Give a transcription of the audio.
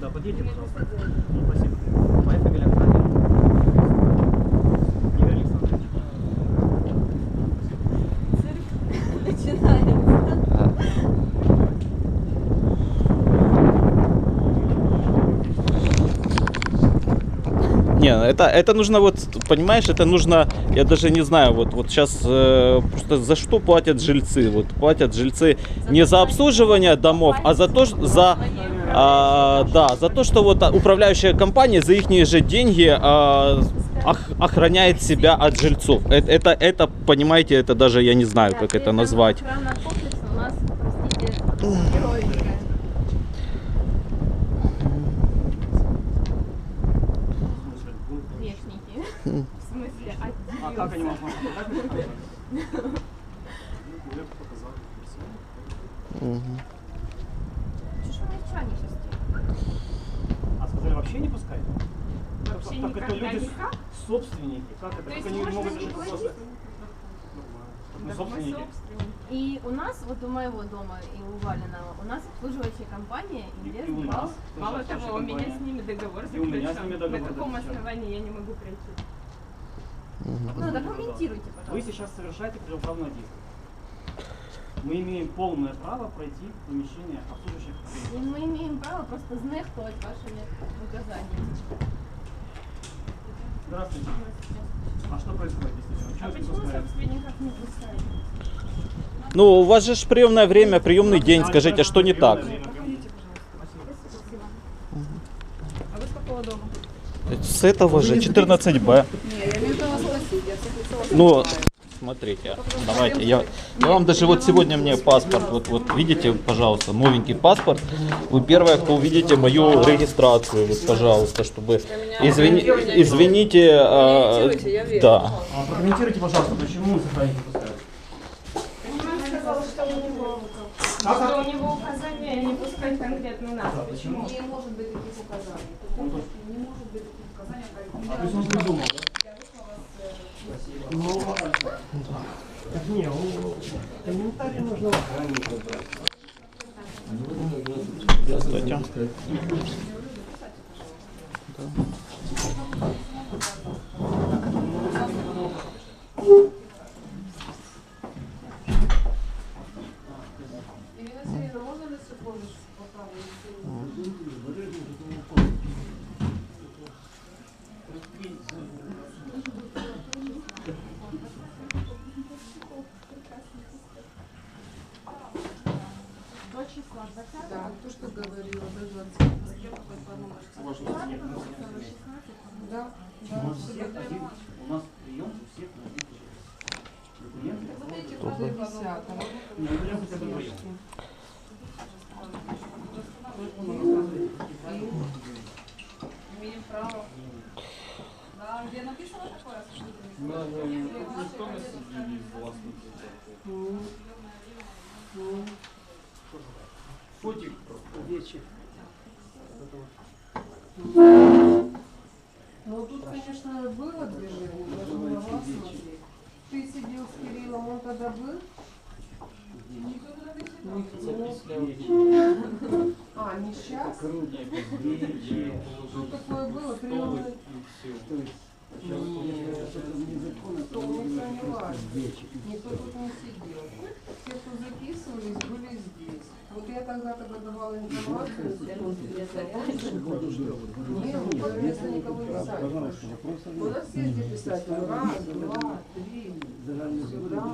Да, подъедьте, пожалуйста. Ну, спасибо. Моя фамилия Франин. Игорь Александрович. Цирк начинается. Не, ну это, это нужно вот, понимаешь, это нужно, я даже не знаю, вот, вот сейчас э, просто за что платят жильцы? Вот платят жильцы за не за обслуживание домов, а за то, за а, да, за то, что вот управляющая компания за их же деньги а, ох- охраняет себя от жильцов. Это, это, это, понимаете, это даже я не знаю, как это назвать. А как они могут Ну, вы молчание сейчас делаете? А сказали вообще не пускать? Вообще так это никогда люди никак? собственники. Как это? То Как есть они могут не жить платить? просто? Мы Так собственники. И у нас, вот у моего дома и у Валиного, у нас обслуживающая компания Инвест И у Бал. нас. Мало того, у меня с ними договор заключен. На каком основании я не могу пройти? Ну, документируйте, Вы пожалуйста. сейчас совершаете противоправное действие. Мы имеем полное право пройти в помещение обслуживающих И мы имеем право просто знехтувати вашими указаниями. Здравствуйте. А что происходит действительно? А Почему пускают? собственников не пускают? Ну, у вас же приемное время, приемный день, скажите, что не так? А вы с какого дома? С этого же 14Б. Ну, смотрите, давайте, я, я вам даже вот сегодня мне паспорт, вот, вот видите, пожалуйста, новенький паспорт. Вы первая, кто увидите мою регистрацию, вот, пожалуйста, чтобы, извини, извините, а, да. А прокомментируйте, пожалуйста, почему? Он сказал, что у него, что у него указание не пускать конкретно нас. Почему? Не может быть таких указаний. Он тоже- Не может быть таких указаний. А то есть он придумал, да? Ну, Так не, он, комментарий нужно охраннику брать. Здравствуйте. Ирина Да, то, что говорила, до 20. Да, да, у всех один, у нас прием у всех на один прием. Документы? Вот эти висят. Не, ну, хотя бы. Имеем право. Да, где написано такое? Фотик. Вечер. Ну тут, конечно, было движение, даже не могла смотреть. Ты сидел с Кириллом, он тогда был? Никто. А, не сейчас? Что такое было? Приемный стол не заняла. Никто тут не сидел. Вот я тогда, когда давала информацию, нет, вместо никого не писали. У нас писатели. Раз, два, три. Сюда.